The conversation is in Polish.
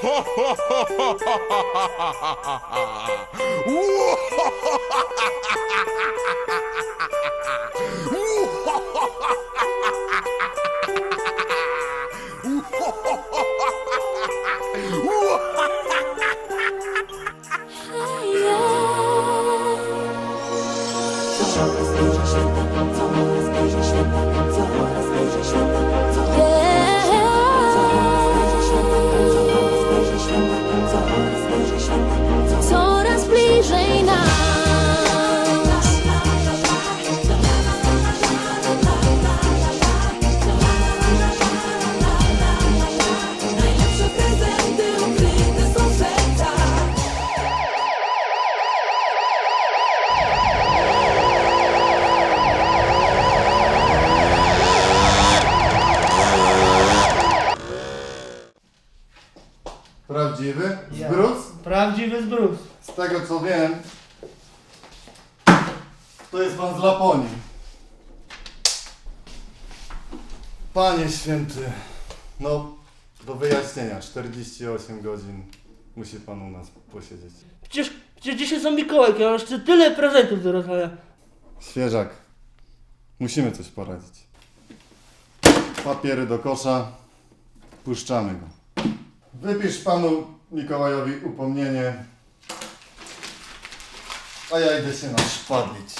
Show us, show us, show show us, show 走过的四季 Prawdziwy? Zbrus? Prawdziwy zbrus. Z tego co wiem, to jest pan z Laponii. Panie święty, no do wyjaśnienia, 48 godzin musi pan u nas posiedzieć. Przecież, przecież dzisiaj są Mikołajki, a jeszcze tyle prezentów do rozdania. Świeżak, musimy coś poradzić. Papiery do kosza, puszczamy go. Wypisz panu Mikołajowi upomnienie, a ja idę się naszpadlić.